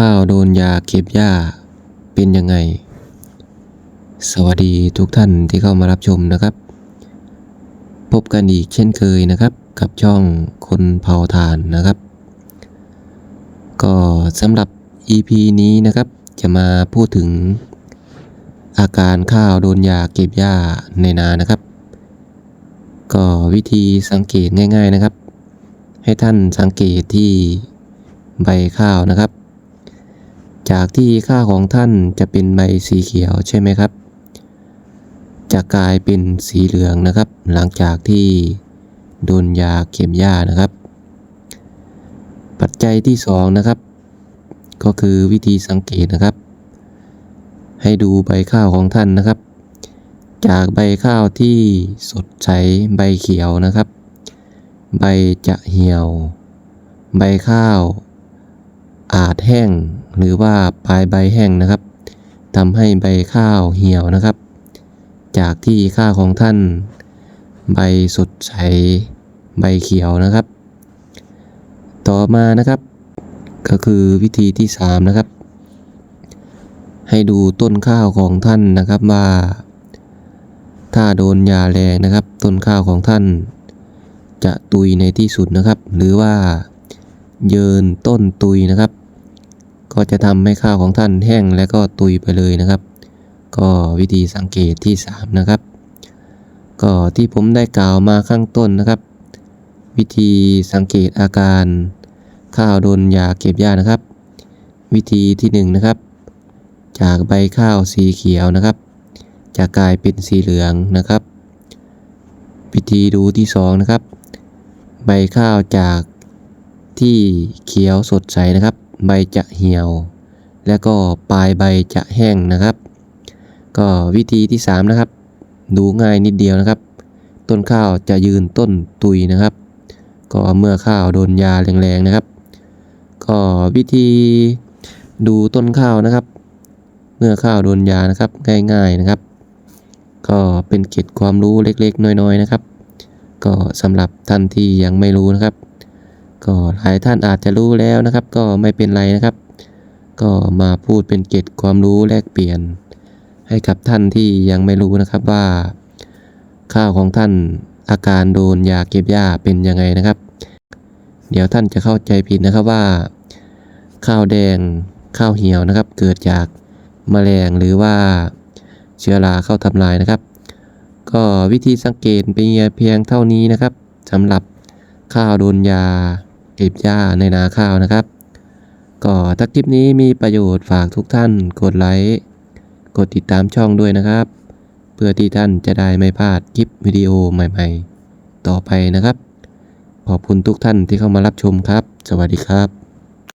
ข้าวโดนยาเก็บหญ้าเป็นยังไง สวัสดีทุกท่านที่เข้ามารับชมนะครับ พบกันอีกเช่นเคยนะครับ กับช่องคนเผาถ่านนะครับ ก็สำหรับ EP นี้นะครับ จะมาพูดถึง อาการข้าวโดนยาเก็บหญ้าในนานะครับ ก็วิธีสังเกตง่าย ๆนะครับ ให้ท่านสังเกตที่ใบข้าวนะครับ จากที่ข้าของท่านจะเป็นใบสีเขียวใช่ไหมครับ จะกลายเป็นสีเหลืองนะครับ หลังจากที่โดนยาเก็บหญ้านะครับ ปัจจัยที่สองนะครับ ก็คือวิธีสังเกตนะครับ ให้ดูใบข้าวของท่านนะครับ จากใบข้าวที่สดใสใบเขียวนะครับ ใบจะเหี่ยว ใบข้าว อาจแห้ง หรือว่าปลายใบแห้งนะครับทำให้ใบข้าวเหี่ยวนะครับ จากที่ข้าวของท่าน ใบสดใสใบเขียวนะครับ ต่อมานะครับ ก็คือวิธีที่สามนะครับ ให้ดูต้นข้าวของท่านนะครับว่า ถ้าโดนยาแรงนะครับ ต้นข้าวของท่าน จะตุยในที่สุดนะครับ หรือว่า เยินต้นตุยนะครับ ก็จะทำให้ข้าวของท่านแห้งและก็ตุยไปเลยนะครับ ก็วิธีสังเกตที่ 3 นะครับ ก็ที่ผมได้กล่าวมาข้างต้นนะครับ วิธีสังเกตอาการข้าวโดนยาเก็บหญ้านะครับ วิธีที่ 1นงนะครับ จากใบข้าวสีเขียวนะครับจะกลายเป็นสีเหลืองนะครับ วิธีดูที่ 2 นะครับ ใบข้าวจาก ที่เขียวสดใสนะครับ ใบจะเหี่ยว และก็ปลายใบจะแห้งนะครับ ก็วิธีที่ 3 นะครับ ดูง่ายนิดเดียวนะครับ ต้นข้าวจะยืนต้นตุยนะครับ ก็เมื่อข้าวโดนยาแรงๆนะครับ ก็วิธีดูต้นข้าวนะครับ เมื่อข้าวโดนยานะครับง่าย ๆนะครับ ก็เป็นเก็ดความรู้เล็กๆ น้อยๆนะครับ ก็สำหรับท่านที่ยังไม่รู้นะครับ ก็หลายท่านอาจจะรู้แล้วนะครับ ก็ไม่เป็นไรนะครับ ก็มาพูดเป็นเกร็ดความรู้แลกเปลี่ยน ให้กับท่านที่ยังไม่รู้นะครับว่า ข้าวของท่านอาการโดนยาเก็บหญ้าเป็นยังไงนะครับ เดี๋ยวท่านจะเข้าใจผิดนะครับว่า ข้าวแดงข้าวเหี่ยวนะครับ เกิดจากแมลงหรือว่าเชื้อราเข้าทำลายนะครับ ก็วิธีสังเกตเป็นเพียงเท่านี้นะครับสำหรับข้าวโดนยา เก็บหญ้าในนาข้าวนะครับ ก็ถ้าคลิปนี้มีประโยชน์ฝากทุกท่านกดไลค์กดติดตามช่องด้วยนะครับ เพื่อที่ท่านจะได้ไม่พลาดคลิปวิดีโอใหม่ๆ ต่อไปนะครับ ขอบคุณทุกท่านที่เข้ามารับชมครับ สวัสดีครับ